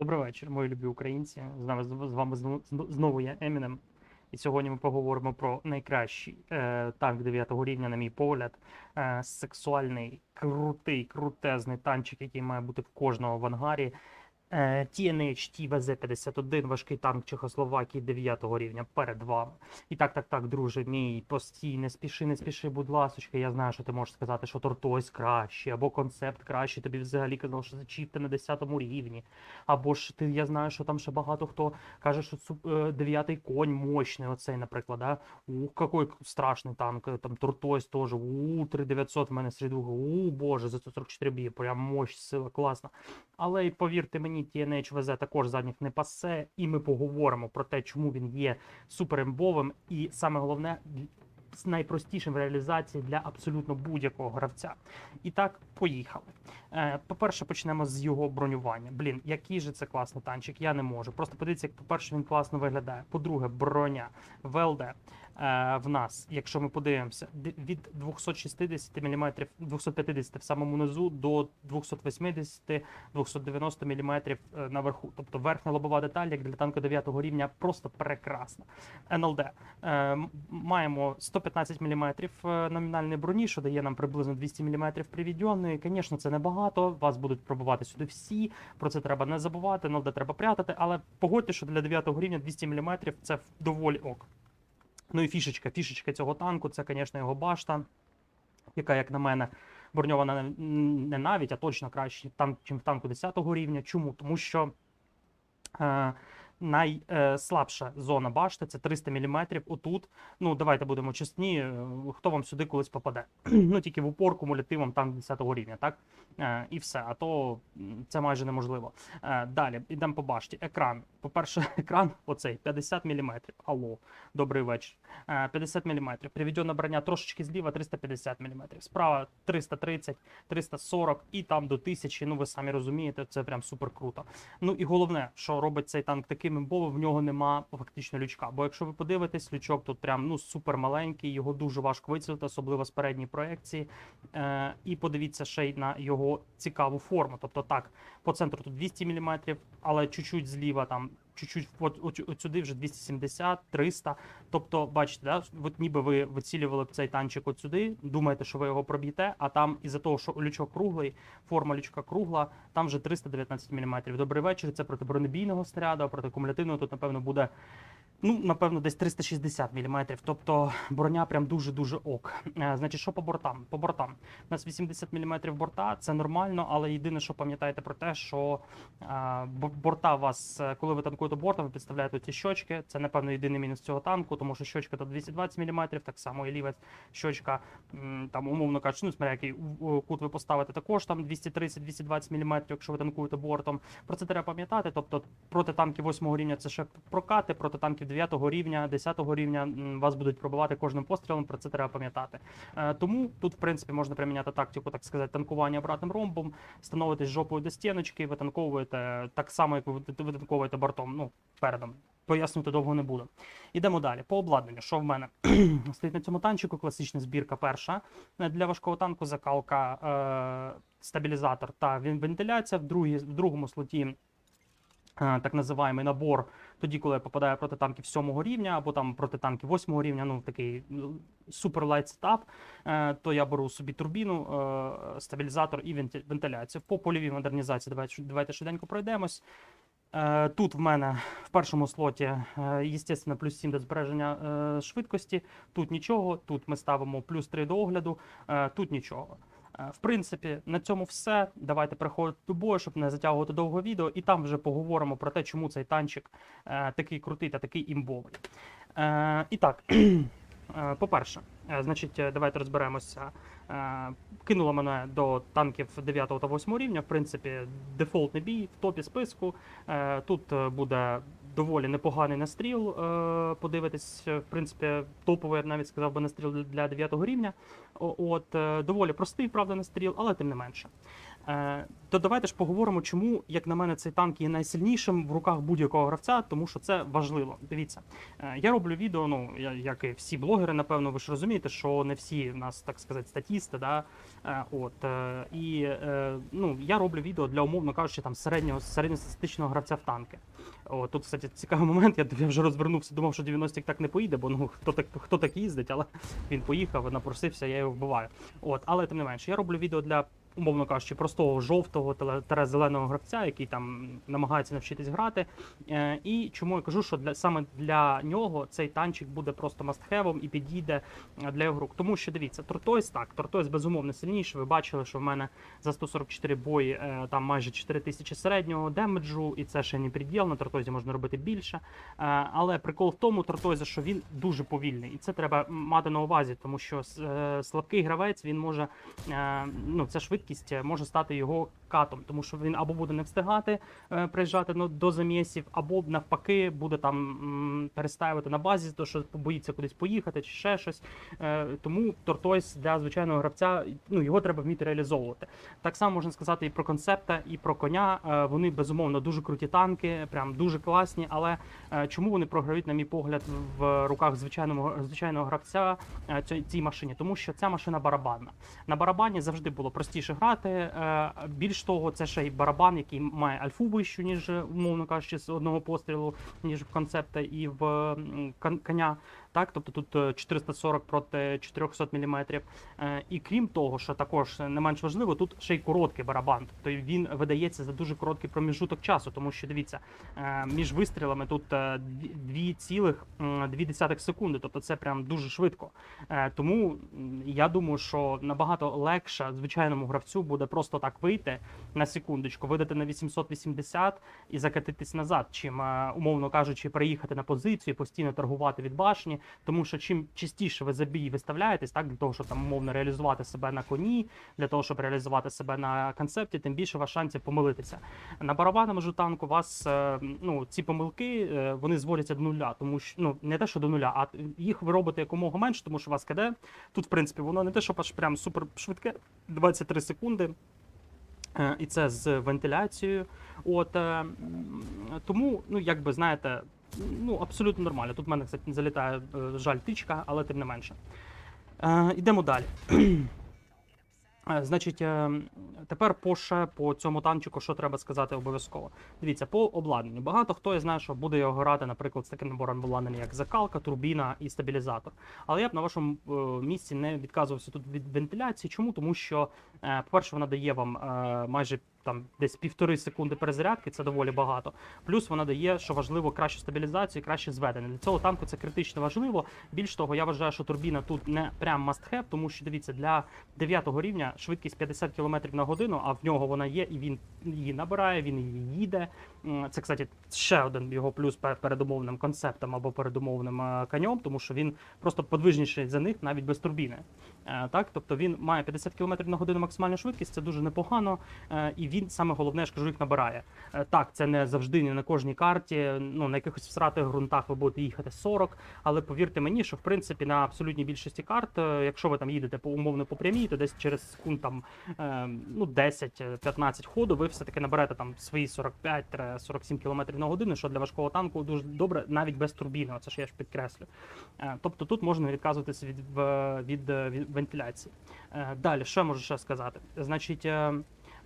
Добрий вечір, мої любі українці. З нами з вами знову- знову я Емінем. І сьогодні ми поговоримо про найкращий е, танк 9 рівня, на мій погляд. Е, сексуальний, крутий, крутезний танчик, який має бути в кожного в ангарі. TNH TVZ-51, важкий танк Чехословакії 9 рівня перед вами. І так, так, так, друже мій, постій, не спіши, не спіши, будь ласочка. Я знаю, що ти можеш сказати, що Тортойс краще, або концепт краще. Тобі взагалі казав, що зачіпте на 10 рівні. Або ж ти, я знаю, що там ще багато хто каже, що суп- е, дев'ятий конь мощний, оцей, наприклад, да? Ух, какой страшний танк, е, там Тортойс теж, у 3900 в мене середуга, у боже, за 144 б'є, прям мощь, сила, класна. Але повірте мені, TNH VZ також задніх не пасе, і ми поговоримо про те, чому він є суперембовим, і саме головне, з найпростішим в реалізації для абсолютно будь-якого гравця. І так, поїхали. Е, По-перше, почнемо з його бронювання. Блін, який же це класний танчик, я не можу. Просто подивіться, як, по-перше, він класно виглядає. По-друге, броня ВЛД. Е, в нас, якщо ми подивимося, від 260 мм, 250 в самому низу до 280-290 мм наверху. Тобто верхня лобова деталь, як для танку 9 рівня, просто прекрасна. НЛД. Е, маємо 115 мм номінальної броні, що дає нам приблизно 200 мм привідьонної. Звісно, це небагато. Вас будуть пробувати сюди всі. Про це треба не забувати, НЛД треба прятати, але погодьте, що для 9 рівня 200 мм це доволі ок. Ну і фішечка, фішечка цього танку, це, звісно, його башта, яка, як на мене, броньована не- навіть, а точно краще чим в танку 10 рівня. Чому? Тому що е, найслабша зона башти це 300 мм. Отут, ну давайте будемо чесні, е, хто вам сюди колись попаде. ну тільки в упор кумулятивом танк 10 рівня, так? Е, і все. А то це майже неможливо. Е, далі йдемо по башті. Екран. По-перше, екран оцей 50 мм. Алло, добрий вечір. Е, 50 мм. Приведена броня трошечки зліва 350 мм. Справа 330, 340 і там до 1000. Ну ви самі розумієте, це прям супер круто. Ну і головне, що робить цей танк таким імбовим, в нього нема фактично лючка. Бо якщо ви подивитесь, лючок тут прям ну супер маленький, його дуже важко вицілити, особливо з передньої проекції. Е, і подивіться ще й на його цікаву форму. Тобто так, по центру тут 200 мм, але чуть-чуть зліва там. Чуть-чуть от, сюди вже 270, 300. Тобто, бачите, да, от ніби ви вицілювали б цей танчик от сюди, думаєте, що ви його проб'єте, а там із-за того, що лючок круглий, форма лючка кругла, там вже 319 мм. Добрий вечір. Це проти бронебійного снаряду, проти кумулятивного тут, напевно, буде. Ну, напевно, десь 360 мм. Тобто броня прям дуже-дуже ок. Е, значить, що по бортам? По бортам. У нас 80 мм борта, це нормально, але єдине, що пам'ятаєте про те, що е, борта вас, е, коли ви танкуєте бортом, ви підставляєте ці щочки. Це, напевно, єдиний мінус цього танку, тому що щочка тут 220 мм, так само і ліва щочка, там, умовно кажучи, ну, смотря який кут ви поставите, також там 230-220 мм, якщо ви танкуєте бортом. Про це треба пам'ятати. Тобто проти танків 8 рівня це ще прокати, проти танків 9 рівня, 10 рівня вас будуть пробивати кожним пострілом. Про це треба пам'ятати. Е, тому тут, в принципі, можна приміняти тактику, так сказати, танкування обратним ромбом, становитись жопою до стіночки, витанковуєте так само, як ви витанковуєте бортом. Ну, передом. Пояснювати довго не буду. Ідемо далі. По обладнанню, що в мене стоїть на цьому танчику, класична збірка перша. Е, Для важкого танку закалка, е, стабілізатор та вен- вентиляція. В, другій, в другому слоті так називаємий набор, тоді, коли я попадаю проти танків 7 рівня, або там проти танків 8 рівня, ну такий ну, супер лайт сетап, е, то я беру собі турбіну, е, стабілізатор і вентиляцію. По польовій модернізації давайте, давайте швиденько пройдемось. Е, Тут в мене в першому слоті, е, естественно, плюс 7 до збереження е, швидкості. Тут нічого. Тут ми ставимо плюс 3 до огляду, е, тут нічого. Е, В принципі, на цьому все. Давайте переходити до бою, щоб не затягувати довго відео, і там вже поговоримо про те, чому цей танчик е, такий крутий та такий імбовий. Е, і так, по-перше, значить, давайте розберемося. Кинуло мене до танків 9 та 8 рівня. В принципі, дефолтний бій в топі списку. Тут буде доволі непоганий настріл. е, Подивитись, е, в принципі, топовий, я навіть сказав би настріл для 9 рівня. От, е, доволі простий, правда, настріл, але тим не менше. Е, то давайте ж поговоримо, чому, як на мене, цей танк є найсильнішим в руках будь-якого гравця, тому що це важливо. Дивіться, е, я роблю відео, ну як і всі блогери, напевно, ви ж розумієте, що не всі в нас, так сказати, статісти, да? Е, от, і ну, я роблю відео для, умовно кажучи, там середнього середньостатистичного гравця в танки. О, тут, кстати, цікавий момент. Я, я вже розвернувся, думав, що 90 так не поїде, бо ну хто так хто так їздить, але він поїхав, напросився, я його вбиваю. От, але тим не менше, я роблю відео для. Умовно кажучи, простого жовтого та зеленого гравця, який там намагається навчитись грати. Е, і чому я кажу, що для саме для нього цей танчик буде просто мастхевом і підійде для його рук. Тому що дивіться, Тортойс так, Тортойс безумовно сильніший. Ви бачили, що в мене за 144 бої е, там майже 4000 середнього демеджу, і це ще не приділ, на Тортойзі можна робити більше. Е, але прикол в тому, Тортойза, що він дуже повільний, і це треба мати на увазі, тому що слабкий гравець він може ну це швидкість може стати його катом, тому що він або буде не встигати е, приїжджати до замісів, або навпаки буде там перестаювати на базі, то що боїться кудись поїхати чи ще щось. Е, тому Тортойс для звичайного гравця ну його треба вміти реалізовувати. Так само можна сказати і про концепта, і про коня. Е, вони безумовно дуже круті танки, прям дуже класні. Але е, чому вони програють, на мій погляд, в руках звичайного звичайного гравця е, цій машині? Тому що ця машина барабанна. На барабані завжди було простіше грати. Е, більш того, це ще й барабан, який має альфу вищу, ніж умовно кажучи, з одного пострілу, ніж в концепта і в коня. Так, тобто тут е, 440 проти 400 мм. Е, І крім того, що також не менш важливо, тут ще й короткий барабан. Тобто він видається за дуже короткий проміжуток часу, тому що дивіться, е, між вистрілами тут е, 2,2 секунди, тобто це прям дуже швидко. Е, Тому я думаю, що набагато легше звичайному гравцю буде просто так вийти на секундочку, видати на 880 і закатитись назад, чим, е, умовно кажучи, приїхати на позицію, постійно торгувати від башні. Тому що чим частіше ви за бій виставляєтесь, так для того, щоб там умовно реалізувати себе на коні, для того, щоб реалізувати себе на концепті, тим більше у вас шансів помилитися. На барабанному ж танку вас е, ну ці помилки е, вони зводяться до нуля, тому що ну не те, що до нуля, а їх ви робите якомога менше, тому що вас КД тут, в принципі, воно не те, що прям супер швидке, 23 секунди. Е, І це з вентиляцією. От е, тому, ну якби знаєте, ну абсолютно нормально. Тут в мене, кстати, залітає е, жаль тичка, але тим не менше. Ідемо далі. Е, Значить, е, тепер по ще по цьому танчику, що треба сказати обов'язково. Дивіться, по обладнанню. Багато хто я знаю, що буде його грати, наприклад, з таким набором обладнання, як закалка, турбіна і стабілізатор. Але я б на вашому е, місці не відказувався тут від вентиляції. Чому? Тому що, по-перше, вона дає вам майже там десь півтори секунди перезарядки, це доволі багато. Плюс вона дає, що важливо, кращу стабілізацію і краще зведення. Для цього танку це критично важливо. Більш того, я вважаю, що турбіна тут не прям must have, тому що дивіться, для 9 рівня швидкість 50 км на годину, а в нього вона є, і він її набирає, він її їде. Це, кстати, ще один його плюс пе- перед умовним концептом або перед умовним е, тому що він просто подвижніший за них навіть без турбіни. Е, Так, тобто він має 50 км на годину максимальну швидкість, це дуже непогано. е, І він саме головне, я ж кажу, їх набирає. Е, Так, це не завжди не на кожній карті. Ну на якихось всратих ґрунтах ви будете їхати 40, але повірте мені, що в принципі на абсолютній більшості карт, е, якщо ви там їдете по умовно по прямій, то десь через секунд там е, ну 10-15 ходу, ви все таки наберете там свої 45-47 км на годину, що для важкого танку дуже добре, навіть без турбіни. Це ж я ж підкреслю. Тобто тут можна відказуватися від, від, від вентиляції. Далі, що я можу ще сказати? Значить.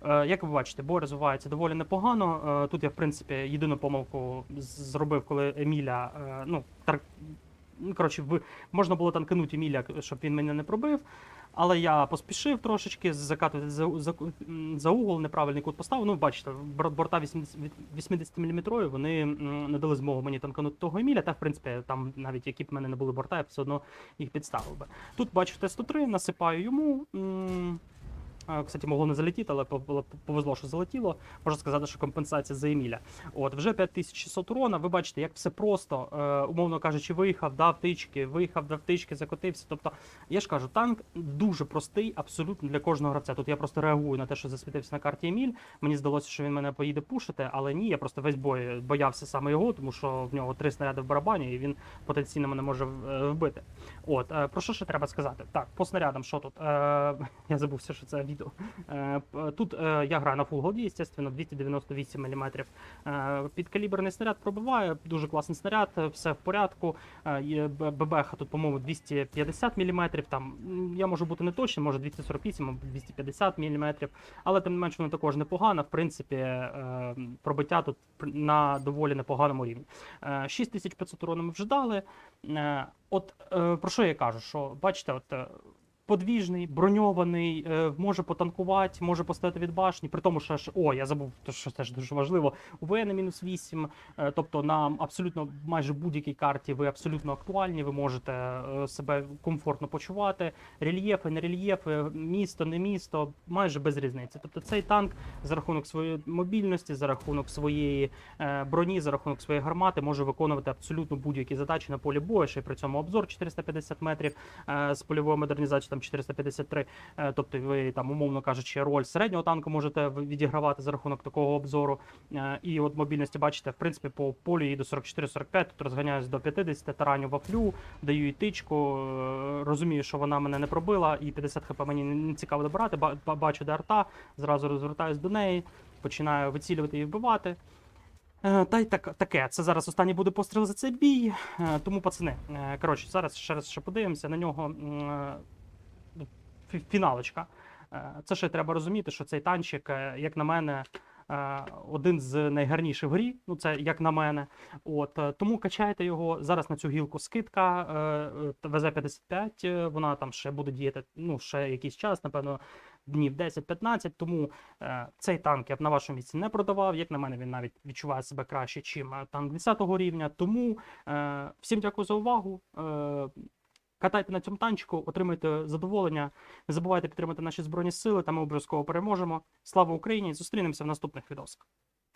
Е, Як ви бачите, бой розвивається доволі непогано. Е, Тут я, в принципі, єдину помилку зробив, коли Еміля, е, ну, тар... ну, коротше, можна було танканути Еміля, щоб він мене не пробив. Але я поспішив трошечки закатувати за, за, за угол, неправильний кут поставив. Ну, бачите, борта 80 мм, вони м, не дали змогу мені танканути того Еміля, та в принципі там навіть які б мене не були борта, я все одно їх підставив би. Тут бачите 103, насипаю йому. Кстати, могло не залетіти, але повезло, що залетіло. Можна сказати, що компенсація за Еміля. От вже 5600 урона. Ви бачите, як все просто, е, умовно кажучи, виїхав, дав тички, виїхав, дав тички, закотився. Тобто, я ж кажу, танк дуже простий, абсолютно для кожного гравця. Тут я просто реагую на те, що засвітився на карті Еміль. Мені здалося, що він мене поїде пушити, але ні, я просто весь бой боявся саме його, тому що в нього три снаряди в барабані, і він потенційно мене може е, вбити. От е, про що ще треба сказати? Так, по снарядам, що тут? Е, я забувся, що це Е, Тут е, я граю на Full Gold, естественно, 298 мм. Підкаліберний снаряд пробиває, дуже класний снаряд, все в порядку. Е, ББХ тут, по-моєму, 250 мм. Там я можу бути не точним, може 248 або 250 мм. Але тим не менш воно також непогано. В принципі, е, пробиття тут на доволі непоганому рівні. Е, 6500 урону ми вже дали. От про що я кажу? Що бачите, от. Подвіжний, броньований, е, може потанкувати, може поставити від башні. При тому, що о, я забув, що теж дуже важливо. УВ на мінус 8, е, тобто на абсолютно майже будь-якій карті ви абсолютно актуальні, ви можете е, себе комфортно почувати. Рельєфи, не рельєфи, місто, не місто, майже без різниці. Тобто цей танк за рахунок своєї мобільності, за рахунок своєї броні, за рахунок своєї гармати може виконувати абсолютно будь-які задачі на полі бою. Ще й при цьому обзор 450 метрів з польовою модернізацією там 453. Е, тобто ви там, умовно кажучи, роль середнього танку можете відігравати за рахунок такого обзору. Е, і от мобільності, бачите, в принципі, по полю їду 44-45, тут розганяюсь до 50, тараню вафлю, даю їй тичку, е, розумію, що вона мене не пробила, і 50 хп мені не цікаво добирати. ба- ба- Бачу, де арта, зразу розвертаюсь до неї, починаю вицілювати і вбивати. Та й так, таке. Це зараз останній буде постріл за цей бій. Тому, пацани, коротше, зараз ще раз ще подивимося на нього. Фіналочка. Е, Це ще треба розуміти, що цей танчик, е, як на мене, е, один з найгарніших в грі. Ну, це як на мене. От тому качайте його. Зараз на цю гілку скидка е, ВЗ-55. е, Вона там ще буде діяти ну, ще якийсь час, напевно, днів 10-15. Тому цей танк я б на вашому місці не продавав. Як на мене, він навіть відчуває себе краще, чим танк 10-го рівня. Тому всім дякую за увагу. Катайте на цьому танчику, отримайте задоволення. Не забувайте підтримати наші збройні сили, та ми обов'язково переможемо. Слава Україні! Зустрінемося в наступних відосах.